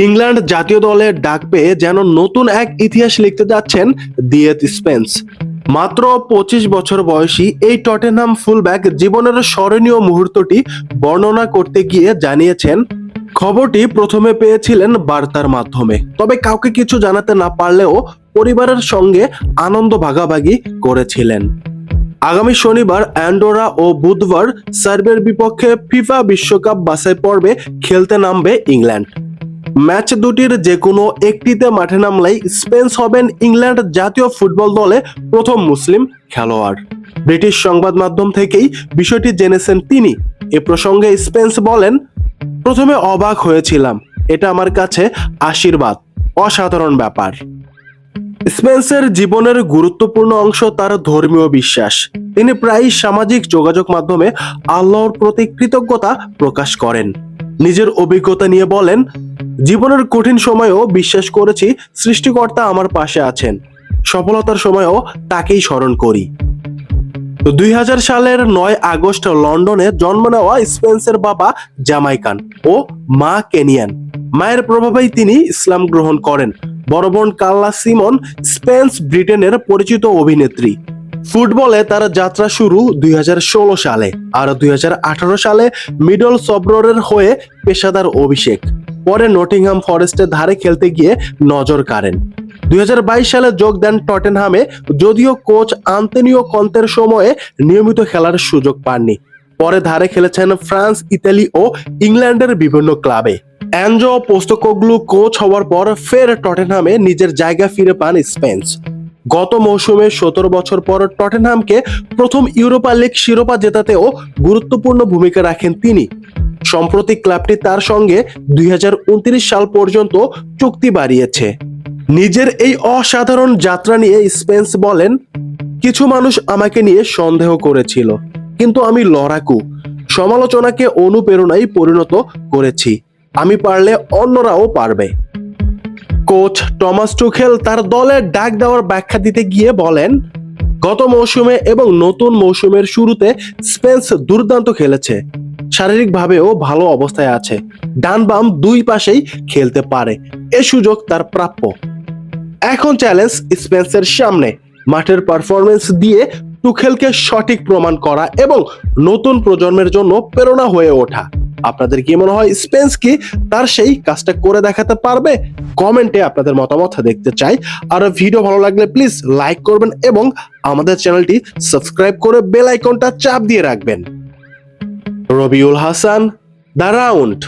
England জাতীয় দলে ডাক পেয়ে যেন নতুন এক ইতিহাস লিখতে যাচ্ছেন দিয়েত স্পেন্স। মাত্র পঁচিশ বছর বয়সী এই টটেনহাম ফুলব্যাক জীবনের স্মরণীয় মুহূর্তটি বর্ণনা করতে গিয়ে জানিয়েছেন, খবরটি প্রথমে পেয়েছিলেন বার্তার মাধ্যমে। তবে কাউকে কিছু জানাতে না পারলেও পরিবারের সঙ্গে আনন্দ ভাগাভাগি করেছিলেন। আগামী শনিবার অ্যান্ডোরা ও বুধবার সার্বিয়ার বিপক্ষে ফিফা বিশ্বকাপ বাছাই পর্বে খেলতে নামবে ইংল্যান্ড। ম্যাচ দুটির যে কোনো একটিতে মাঠে নামলেই স্পেন্স হবেন ইংল্যান্ড জাতীয় ফুটবল দলে প্রথম মুসলিম খেলোয়াড়। ব্রিটিশ সংবাদ মাধ্যম থেকেই বিষয়টি জেনেছেন তিনি। এ প্রসঙ্গে স্পেন্স বলেন, প্রথমে অবাক হয়েছিলাম। এটা আমার কাছে আশীর্বাদ, অসাধারণ ব্যাপার। স্পেন্সের জীবনের গুরুত্বপূর্ণ অংশ তার ধর্মীয় বিশ্বাস। তিনি প্রায়ই সামাজিক যোগাযোগ মাধ্যমে আল্লাহর প্রতি কৃতজ্ঞতা প্রকাশ করেন। নিজের অভিজ্ঞতা নিয়ে বলেন জীবনের কঠিন সময়েও বিশ্বাস করেছি সৃষ্টিকর্তা আমার পাশে আছেন। সফলতার সময়ও তাকেই স্মরণ করি। দুই হাজার সালের নয় আগস্ট লন্ডনে জন্ম নেওয়া স্পেন্সের বাবা জামাইকান ও মা কেনিয়ান। মায়ের প্রভাবেই তিনি ইসলাম গ্রহণ করেন। বড় বোন কাল্লা সিমন স্পেন্স ব্রিটেনের পরিচিত অভিনেত্রী। ফুটবলে তার যাত্রা শুরু দুই হাজার ষোলো সালে। আর দুই হাজার আঠারো সালে মিডল সবরের হয়ে পেশাদার অভিষেক। পরে নটিংহাম ফরেস্টের ধারে খেলতে গিয়ে নজর কাড়েন। দুই হাজার বাইশ সালে যোগ দেন টটেনহামে, যদিও কোচ আন্তনিও কন্তের সময়ে নিয়মিত খেলার সুযোগ পাননি। পরে ধারে খেলেছেন ফ্রান্স, ইতালি ও ইংল্যান্ডের বিভিন্ন ক্লাবে। অ্যানজো পোস্তকোগলু কোচ হওয়ার পর ফের টটেনহামে নিজের জায়গা ফিরে পান স্পেন্স। গত মৌসুমে সতেরো বছর পর টটেনহামকে প্রথম ইউরোপা লিগ শিরোপা জেতাতেও গুরুত্বপূর্ণ ভূমিকা রাখেন তিনি। সম্প্রতি ক্লাবটি তার সঙ্গে দুই হাজার উনত্রিশ সাল পর্যন্ত চুক্তি বাড়িয়েছে। নিজের এই অসাধারণ যাত্রা নিয়ে স্পেন্স বলেন, কিছু মানুষ আমাকে নিয়ে সন্দেহ করেছিল, কিন্তু আমি লড়াকু। সমালোচনাকে অনুপ্রেরণায় পরিণত করেছি। আমি পারলে অন্যরাও পারবে। কোচ টমাস টুখেল তার দলের ডাক দেওয়ার ব্যাখ্যা দিতে গিয়ে বলেন, গত মৌসুমে এবং নতুন মৌসুমের শুরুতে স্পেন্স দুর্দান্ত খেলেছে। শারীরিকভাবেও ভালো অবস্থায় আছে। ডান বাম দুই পাশেই খেলতে পারে। এ সুযোগ তার প্রাপ্য। এখন চ্যালেঞ্জ স্পেন্সের সামনে। মাঠের পারফরমেন্স দিয়ে টুখেলকে সঠিক প্রমাণ করা এবং নতুন প্রজন্মের জন্য প্রেরণা হয়ে ওঠা। আপনাদের কি মনে হয় স্পেন্স কি তার সেই কাজটা করে দেখাতে পারবে? কমেন্টে আপনাদের মতামত দেখতে চাই। আর ভিডিও ভালো লাগলে প্লিজ লাইক করবেন এবং আমাদের চ্যানেলটি সাবস্ক্রাইব করে বেল আইকনটা চাপ দিয়ে রাখবেন। Rabiul Hasan the round